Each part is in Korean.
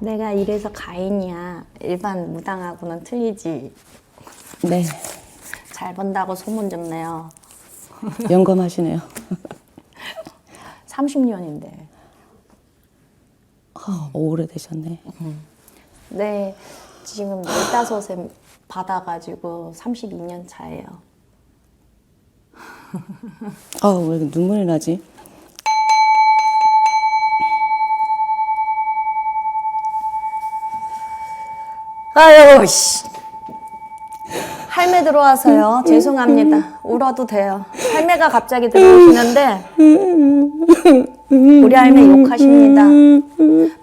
내가 이래서 가인이야. 일반 무당하고는 틀리지. 네, 잘 번다고 소문 좀 내요. 영감하시네요. 30년인데. 아, 오래되셨네. 네, 지금 15세 받아가지고 32년 차예요. 아, 왜 눈물이 나지? 아유, 씨. 할매 들어와서요. 죄송합니다. 울어도 돼요. 할매가 갑자기 들어오시는데, 우리 할매 욕하십니다.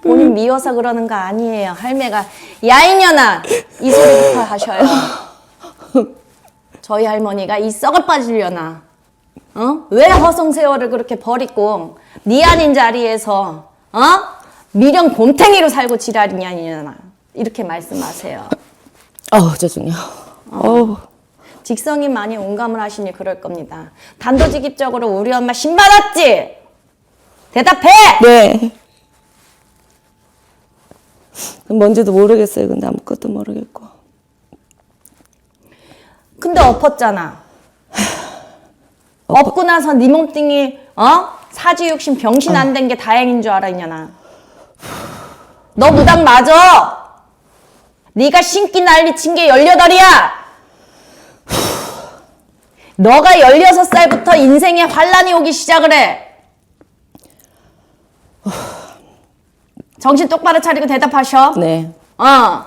본인 미워서 그러는 거 아니에요. 할매가, 야, 이년아! 이 소리부터 하셔요. 저희 할머니가 이 썩을 빠지려나. 어? 왜 허송 세월을 그렇게 버리고, 네 아닌 자리에서, 어? 미련 곰탱이로 살고 지랄이냐, 이년아. 이렇게 말씀하세요. 아우, 죄송해요. 어우, 직성이 많이 온감을 하시니 그럴 겁니다. 단도직입적으로 우리 엄마 신 받았지? 대답해! 네. 뭔지도 모르겠어요. 근데 아무것도 모르겠고. 근데 엎었잖아. 엎고 나서 네 몸뚱이 어? 사지육신 병신 안 된 게 다행인 줄 알아 이년아. 너 무당 맞아. 네가 신기 난리 친 게 18이야. 너가 16살부터 인생에 환란이 오기 시작을 해. 정신 똑바로 차리고 대답하셔. 네, 어.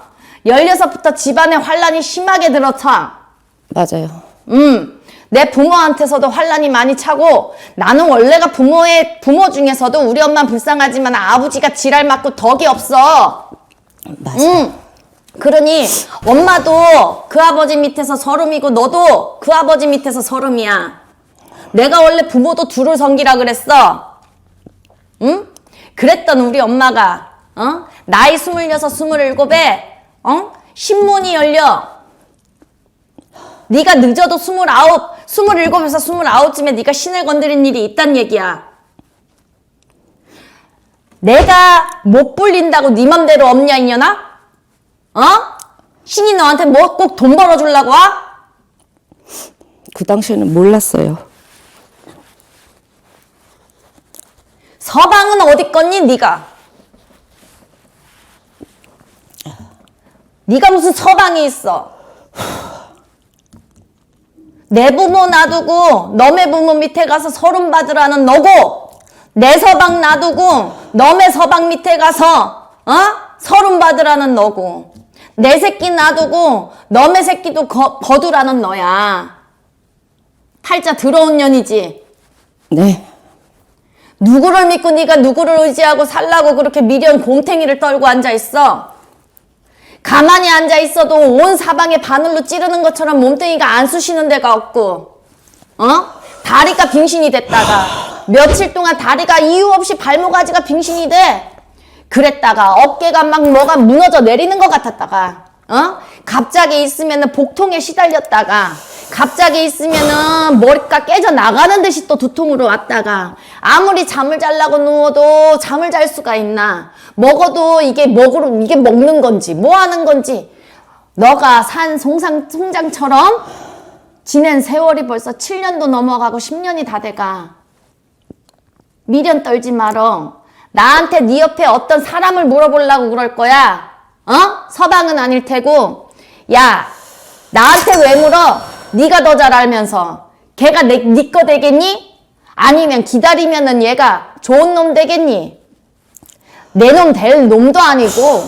16부터 집안에 환란이 심하게 들어차. 맞아요. 음, 내 부모한테서도 환란이 많이 차고 나는 원래가 부모의 부모 중에서도 우리 엄마 불쌍하지만 아버지가 지랄 맞고 덕이 없어. 맞아요. 음. 그러니 엄마도 그 아버지 밑에서 서름이고 너도 그 아버지 밑에서 서름이야. 내가 원래 부모도 둘을 섬기라 그랬어. 응? 그랬던 우리 엄마가 어? 나이 스물여섯 스물일곱에 어? 신문이 열려. 네가 늦어도 스물아홉, 스물일곱에서 스물아홉쯤에 네가 신을 건드린 일이 있단 얘기야. 내가 못 불린다고 네 맘대로 없냐 이년아? 어? 신이 너한테 뭐 꼭 돈 벌어주려고 와? 그 당시에는 몰랐어요. 서방은 어디 껐니 네가? 네가 무슨 서방이 있어? 내 부모 놔두고 너네 부모 밑에 가서 서름 받으라는 너고 내 서방 놔두고 너네 서방 밑에 가서 어? 서름 받으라는 너고 내 새끼 놔두고 너네 새끼도 거, 거두라는 너야 팔자 들어온 년이지 네, 누구를 믿고 네가 누구를 의지하고 살라고 그렇게 미련 곰탱이를 떨고 앉아 있어? 가만히 앉아 있어도 온 사방에 바늘로 찌르는 것처럼 몸뚱이가 안 쑤시는 데가 없고, 어? 다리가 빙신이 됐다가 며칠 동안 다리가 이유 없이 발목아지가 빙신이 돼. 그랬다가 어깨가 막 뭐가 무너져 내리는 것 같았다가, 어? 갑자기 있으면은 복통에 시달렸다가, 갑자기 있으면은 머리가 깨져 나가는 듯이 또 두통으로 왔다가, 아무리 잠을 자려고 누워도 잠을 잘 수가 있나? 먹어도 이게 먹으러, 이게 먹는 건지, 뭐 하는 건지, 너가 산 송상, 송장처럼 지낸 세월이 벌써 7년도 넘어가고 10년이 다 돼가. 미련 떨지 말어. 나한테 네 옆에 어떤 사람을 물어보려고 그럴 거야. 어? 서방은 아닐 테고. 야, 나한테 왜 물어? 네가 더 잘 알면서. 걔가 내, 네거 되겠니? 아니면 기다리면은 얘가 좋은 놈 되겠니? 내 놈 될 놈도 아니고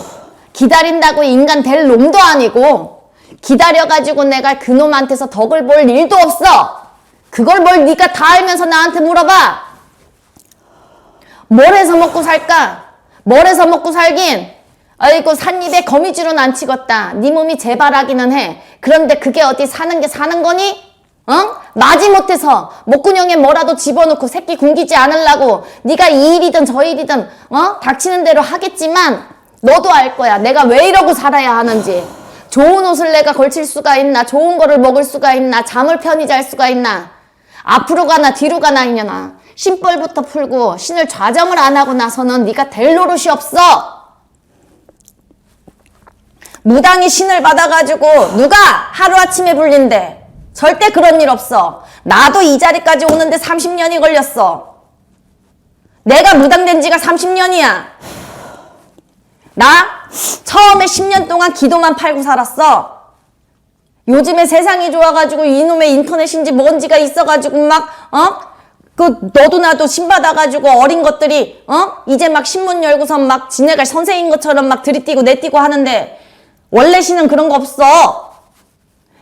기다린다고 인간 될 놈도 아니고 기다려가지고 내가 그 놈한테서 덕을 볼 일도 없어. 그걸 뭘 네가 다 알면서 나한테 물어봐. 뭘 해서 먹고 살까? 뭘 해서 먹고 살긴? 아이고 산입에 거미줄은 안 치겠다. 네 몸이 재발하기는 해. 그런데 그게 어디 사는 게 사는 거니? 어? 마지못해서 목구녕에 뭐라도 집어넣고 새끼 굶기지 않으려고 네가 이 일이든 저 일이든 어? 닥치는 대로 하겠지만 너도 알 거야. 내가 왜 이러고 살아야 하는지. 좋은 옷을 내가 걸칠 수가 있나? 좋은 거를 먹을 수가 있나? 잠을 편히 잘 수가 있나? 앞으로 가나 뒤로 가나 이년아. 신벌부터 풀고 신을 좌정을 안 하고 나서는 네가 될 노릇이 없어. 무당이 신을 받아가지고 누가 하루아침에 불린대. 절대 그런 일 없어. 나도 이 자리까지 오는데 30년이 걸렸어. 내가 무당된 지가 30년이야. 나 처음에 10년 동안 기도만 팔고 살았어. 요즘에 세상이 좋아가지고 이놈의 인터넷인지 뭔지가 있어가지고 막, 어? 그, 너도 나도 신받아가지고 어린 것들이, 어? 이제 막 신문 열고서 막 지내갈 선생인 것처럼 막 들이뛰고 내뛰고 하는데, 원래 신은 그런 거 없어.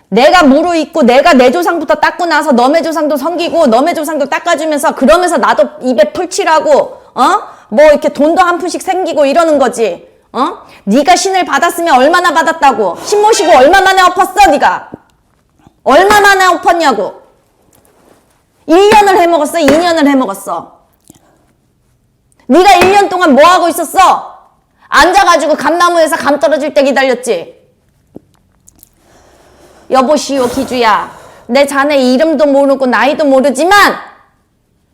내가 무르익고 내가 내 조상부터 닦고 나서 너의 조상도 섬기고 너의 조상도 닦아주면서 그러면서 나도 입에 풀칠하고 어? 뭐 이렇게 돈도 한 푼씩 생기고 이러는 거지. 어? 네가 신을 받았으면 얼마나 받았다고? 신 모시고 얼마 만에 엎었어, 네가? 얼마 만에 엎었냐고? 1년을 해먹었어? 2년을 해먹었어? 네가 1년 동안 뭐 하고 있었어? 앉아가지고 감나무에서 감 떨어질 때 기다렸지? 여보시오 기주야 내 자네 이름도 모르고 나이도 모르지만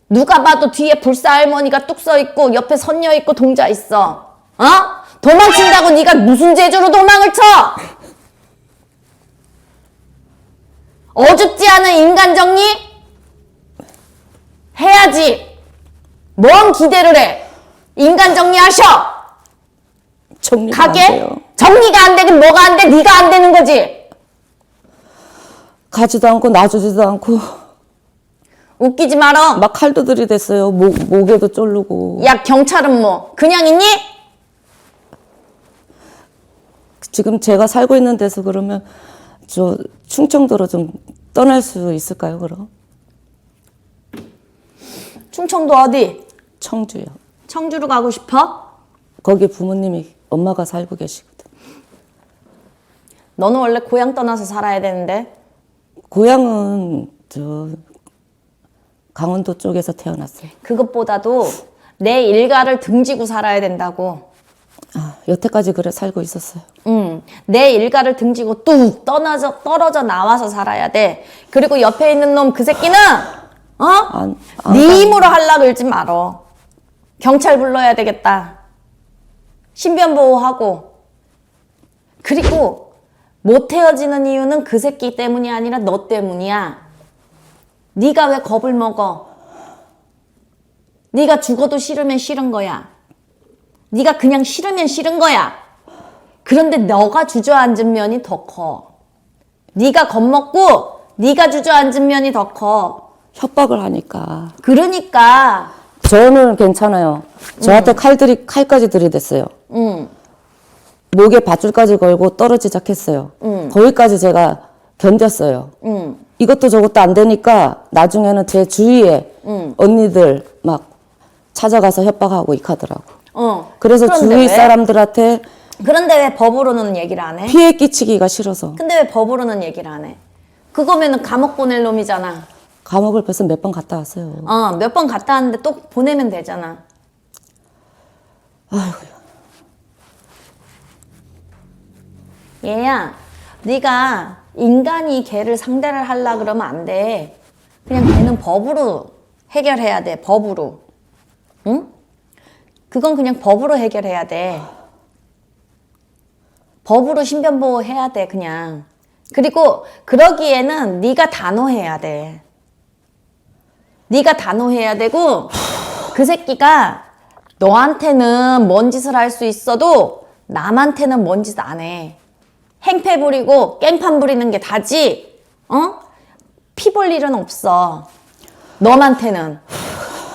누가 봐도 뒤에 불사 할머니가 뚝 서 있고 옆에 선녀 있고 동자 있어 어? 도망친다고 네가 무슨 재주로 도망을 쳐? 어줍지 않은 인간 정리? 해야지 뭔 기대를 해 인간 정리하셔 정리가 안 가게 돼요. 정리가 안 되긴 뭐가 안 돼? 네가 안 되는 거지 가지도 않고 놔주지도 않고 웃기지 말어 막 칼도 들이댔어요. 목, 목에도 쫄르고. 야 경찰은 뭐 그냥 있니? 지금 제가 살고 있는 데서 그러면 저 충청도로 좀 떠날 수 있을까요, 그럼? 충청도 어디? 청주요. 청주로 가고 싶어? 거기 부모님이 엄마가 살고 계시거든. 너는 원래 고향 떠나서 살아야 되는데 고향은 저 강원도 쪽에서 태어났어요. 그것보다도 내 일가를 등지고 살아야 된다고. 아, 여태까지 그래 살고 있었어요. 음, 내 일가를 등지고 뚝 떠나져 떨어져 나와서 살아야 돼. 그리고 옆에 있는 놈 그 새끼는 어? 안- 안 네 힘으로 할라 그러지 말어. 경찰 불러야 되겠다. 신변 보호하고. 그리고 못 헤어지는 이유는 그 새끼 때문이 아니라 너 때문이야. 네가 왜 겁을 먹어? 네가 죽어도 싫으면 싫은 거야. 네가 그냥 싫으면 싫은 거야. 그런데 너가 주저앉은 면이 더 커. 네가 겁먹고 네가 주저앉은 면이 더 커. 협박을 하니까 그러니까 저는 괜찮아요. 저한테 칼들이 칼까지 들이댔어요. 음, 목에 밧줄까지 걸고 떨어지자 했어요. 거기까지 제가 견뎠어요. 음, 이것도 저것도 안 되니까 나중에는 제 주위에 언니들 막 찾아가서 협박하고 이카더라고. 어. 그래서 그런데 주위 왜? 사람들한테 그런데 왜 법으로는 얘기를 안 해? 피해 끼치기가 싫어서 근데 왜 법으로는 얘기를 안 해? 그거면은 감옥 보낼 놈이잖아. 감옥을 벌써 몇 번 갔다 왔어요. 어, 몇 번 갔다 왔는데 또 보내면 되잖아. 얘야, 네가 인간이 걔를 상대를 하려 그러면 안 돼. 그냥 걔는 법으로 해결해야 돼. 법으로. 응? 그건 그냥 법으로 해결해야 돼. 법으로 신변 보호 해야 돼, 그냥. 그리고 그러기에는 네가 단호해야 돼. 네가 단호해야 되고 그 새끼가 너한테는 뭔 짓을 할 수 있어도 남한테는 뭔 짓 안 해. 행패 부리고 깽판 부리는 게 다지. 어? 피 볼 일은 없어. 너한테는.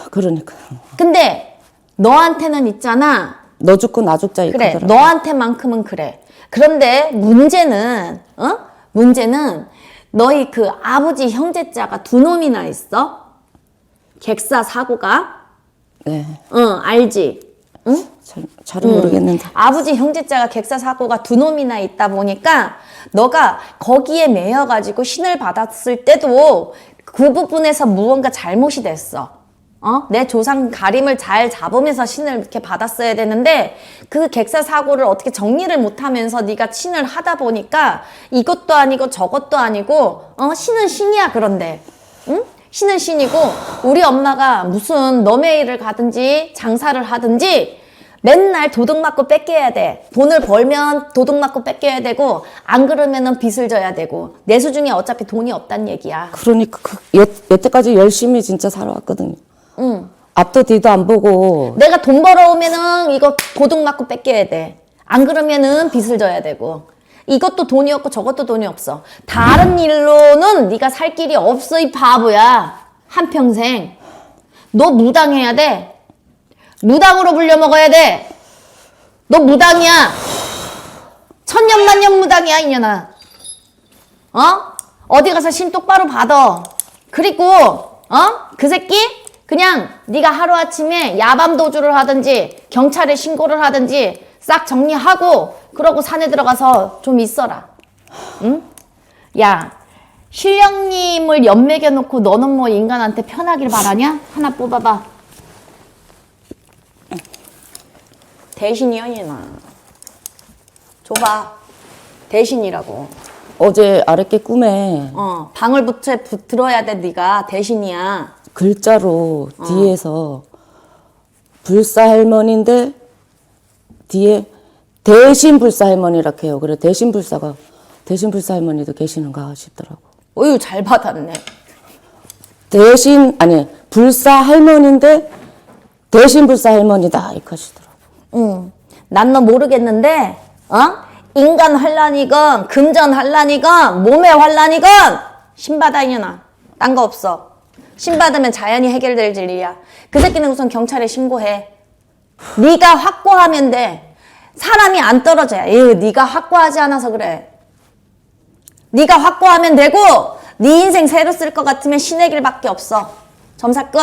그러니까 근데 너한테는 있잖아. 너 죽고 나 죽자 그래, 이카더라고. 너한테만큼은 그래. 그런데 문제는, 어? 문제는 너희 그 아버지 형제자가 두 놈이나 있어? 객사 사고가? 네, 응, 알지? 응? 잘, 잘은 모르겠는데 아버지 형제자가 객사 사고가 두 놈이나 있다 보니까 너가 거기에 매여 가지고 신을 받았을 때도 그 부분에서 무언가 잘못이 됐어. 어? 내 조상 가림을 잘 잡으면서 신을 이렇게 받았어야 되는데 그 객사 사고를 어떻게 정리를 못하면서 네가 신을 하다 보니까 이것도 아니고 저것도 아니고 어 신은 신이야 그런데 응? 신은 신이고 우리 엄마가 무슨 너의 일을 가든지 장사를 하든지 맨날 도둑 맞고 뺏겨야 돼. 돈을 벌면 도둑 맞고 뺏겨야 되고 안 그러면은 빚을 져야 되고 내 수 중에 어차피 돈이 없단 얘기야. 그러니까 그, 여, 여태까지 열심히 진짜 살아왔거든요. 응. 앞도 뒤도 안 보고 내가 돈 벌어오면은 이거 도둑 맞고 뺏겨야 돼. 안 그러면은 빚을 져야 되고. 이것도 돈이 없고 저것도 돈이 없어. 다른 일로는 네가 살 길이 없어 이 바보야. 한평생. 너 무당해야 돼. 무당으로 불려 먹어야 돼. 너 무당이야. 천년만년 무당이야 이년아. 어? 어디 가서 신 똑바로 받아. 그리고 어? 그 새끼 그냥 네가 하루아침에 야밤 도주를 하든지 경찰에 신고를 하든지 싹 정리하고 그러고 산에 들어가서 좀 있어라. 응? 야, 신령님을 연맥여 놓고 너는 뭐 인간한테 편하길 바라냐? 하나 뽑아봐. 대신이야, 얘나. 줘봐. 대신이라고. 어제 아랫게 꿈에 어, 방을 붙여 붙 들어야 돼, 네가 대신이야. 글자로 뒤에서 불사 할머니인데 뒤에 대신 불사 할머니라 해요. 그래 대신 불사가 대신 불사 할머니도 계시는가 싶더라고. 어유 잘 받았네. 대신 아니 불사 할머니인데 대신 불사 할머니다 이렇게 하시더라고. 응. 난 너 모르겠는데, 어? 인간 환란이건, 금전 환란이건, 몸의 환란이건, 신받아, 이년아. 딴 거 없어. 신받으면 자연히 해결될 일이야. 그 새끼는 우선 경찰에 신고해. 네가 확고하면 돼. 사람이 안 떨어져야. 에휴, 네가 확고하지 않아서 그래. 네가 확고하면 되고, 네 인생 새로 쓸 것 같으면 신의 길밖에 없어. 점사 끝.